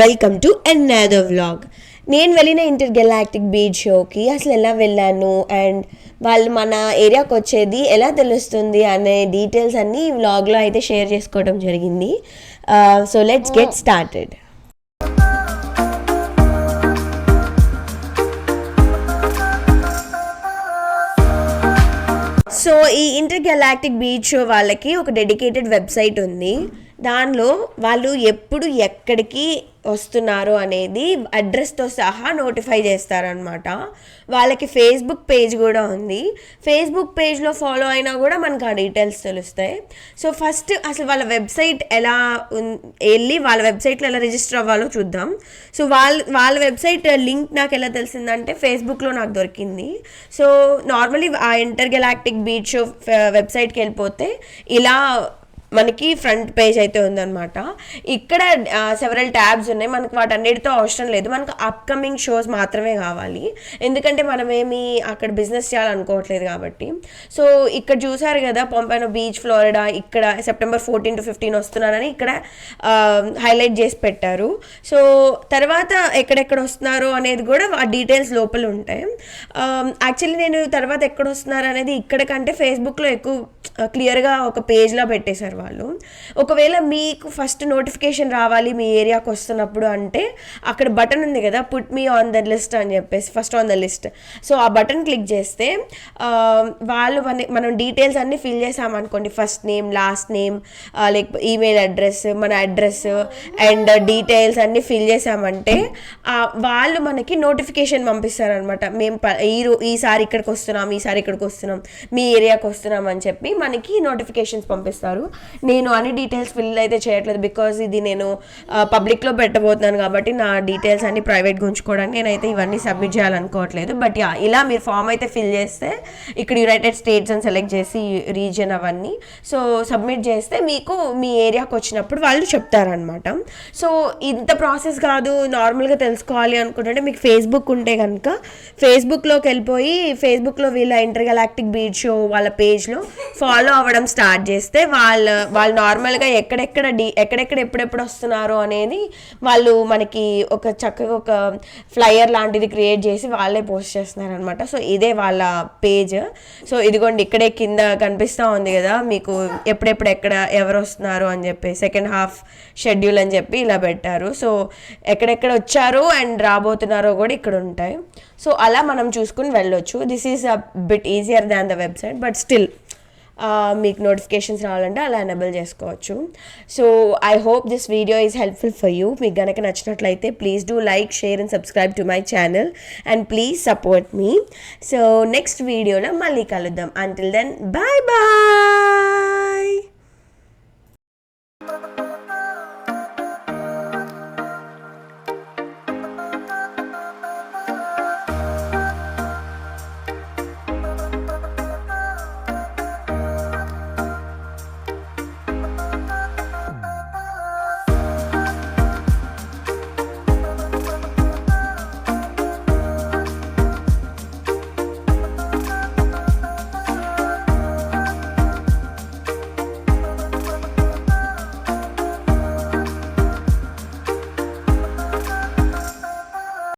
Welcome to another vlog నేను వెళ్ళిన inter galactic beach షోకి అసలు ఎలా వెళ్ళాను అండ్ వాళ్ళు మన ఏరియాకి వచ్చేది ఎలా తెలుస్తుంది అనే డీటెయిల్స్ అన్నీ ఈ వ్లాగ్లో అయితే షేర్ చేసుకోవడం జరిగింది. So let's get started so ఈ ఇంటర్ గెలాక్టిక్ బీచ్ షో వాళ్ళకి ఒక డెడికేటెడ్ వెబ్సైట్ ఉంది. దానిలో వాళ్ళు ఎప్పుడు ఎక్కడికి వస్తున్నారు అనేది అడ్రస్తో సహా నోటిఫై చేస్తారనమాట వాళ్ళకి ఫేస్బుక్ పేజ్ కూడా ఉంది. ఫేస్బుక్ పేజ్లో ఫాలో అయినా కూడా మనకు ఆ డీటెయిల్స్ తెలుస్తాయి. సో ఫస్ట్ అసలు వాళ్ళ వెబ్సైట్ ఎలా వెళ్ళి వాళ్ళ వెబ్సైట్లో ఎలా రిజిస్టర్ అవ్వాలో చూద్దాం. సో వాళ్ళ వాళ్ళ వెబ్సైట్ లింక్ నాకు ఎలా తెలిసిందంటే ఫేస్బుక్లో నాకు దొరికింది. సో నార్మలీ ఆ ఇంటర్ గెలాక్టిక్ బీచ్ వెబ్సైట్కి వెళ్ళిపోతే ఇలా మనకి ఫ్రంట్ పేజ్ అయితే ఉందన్నమాట. ఇక్కడ సెవరల్ ట్యాబ్స్ ఉన్నాయి. మనకు వాటన్నిటితో అవసరం లేదు. మనకు అప్కమింగ్ షోస్ మాత్రమే కావాలి. ఎందుకంటే మనం ఏమి అక్కడ బిజినెస్ చేయాలనుకోవట్లేదు కాబట్టి. సో ఇక్కడ చూసారు కదా పంపాను బీచ్ ఫ్లోరిడా ఇక్కడ సెప్టెంబర్ ఫోర్టీన్ టు ఫిఫ్టీన్ వస్తున్నానని ఇక్కడ హైలైట్ చేసి పెట్టారు. సో తర్వాత ఎక్కడెక్కడ వస్తున్నారు అనేది కూడా ఆ డీటెయిల్స్ లోపల ఉంటాయి. యాక్చువల్లీ నేను తర్వాత ఎక్కడ వస్తున్నారు అనేది ఇక్కడ కంటే ఫేస్బుక్లో ఎక్కువ క్లియర్గా ఒక పేజ్లో పెట్టేశారు వాళ్ళు. ఒకవేళ మీకు ఫస్ట్ నోటిఫికేషన్ రావాలి మీ ఏరియాకి వస్తున్నప్పుడు అంటే అక్కడ బటన్ ఉంది కదా put me on the list అని చెప్పేసి first on the list so ఆ బటన్ క్లిక్ చేస్తే వాళ్ళు మనం డీటెయిల్స్ అన్నీ ఫిల్ చేసామనుకోండి first name last name like email address మన అడ్రస్ అండ్ డీటెయిల్స్ అన్నీ ఫిల్ చేసామంటే వాళ్ళు మనకి నోటిఫికేషన్ పంపిస్తారు అనమాట మేము ప- ఈ ఈసారి ఇక్కడికి వస్తున్నాం ఈసారి ఇక్కడికి వస్తున్నాం మీ ఏరియాకి వస్తున్నాం అని చెప్పి మనకి నోటిఫికేషన్స్ పంపిస్తారు. నేను అన్ని డీటెయిల్స్ ఫిల్ అయితే చేయట్లేదు బికాజ్ ఇది నేను పబ్లిక్లో పెట్టబోతున్నాను కాబట్టి నా డీటెయిల్స్ అన్ని ప్రైవేట్గా ఉంచుకోవడానికి నేనైతే ఇవన్నీ సబ్మిట్ చేయాలనుకోవట్లేదు. బట్ ఇలా మీరు ఫామ్ అయితే ఫిల్ చేస్తే ఇక్కడ యునైటెడ్ స్టేట్స్ అని సెలెక్ట్ చేసి రీజన్ అవన్నీ. సో సబ్మిట్ చేస్తే మీకు మీ ఏరియాకి వచ్చినప్పుడు వాళ్ళు చెప్తారనమాట సో ఇంత ప్రాసెస్ కాదు నార్మల్గా తెలుసుకోవాలి అనుకుంటుంటే మీకు ఫేస్బుక్ ఉంటే కనుక ఫేస్బుక్లోకి వెళ్ళిపోయి ఫేస్బుక్లో వీళ్ళ ఇంటర్గలాక్టిక్ బీచ్ షో వాళ్ళ పేజ్లో ఫాలో అవ్వడం స్టార్ట్ చేస్తే వాళ్ళ వాళ్ళు నార్మల్గా ఎక్కడెక్కడ డి ఎక్కడెక్కడ ఎప్పుడెప్పుడు వస్తున్నారు అనేది వాళ్ళు మనకి ఒక చక్కగా ఒక ఫ్లయర్ లాంటిది క్రియేట్ చేసి వాళ్ళే పోస్ట్ చేస్తున్నారు అనమాట సో ఇదే వాళ్ళ పేజ్. సో ఇదిగోండి ఇక్కడే కింద కనిపిస్తూ ఉంది కదా మీకు ఎప్పుడెప్పుడు ఎక్కడ ఎవరు వస్తున్నారు అని చెప్పి సెకండ్ హాఫ్ షెడ్యూల్ అని చెప్పి ఇలా పెట్టారు. సో ఎక్కడెక్కడ వచ్చారు అండ్ రాబోతున్నారో కూడా ఇక్కడ ఉంటాయి. సో అలా మనం చూసుకుని వెళ్ళొచ్చు. This is a bit easier than the website but still మీకు నోటిఫికేషన్స్ రావాలంటే అలా ఎనేబుల్ చేసుకోవచ్చు. So I hope this video is helpful for you మీకు గనక నచ్చినట్లయితే please do like share and subscribe to my channel and please support me so next వీడియోలో మళ్ళీ కలుద్దాం. Until then bye bye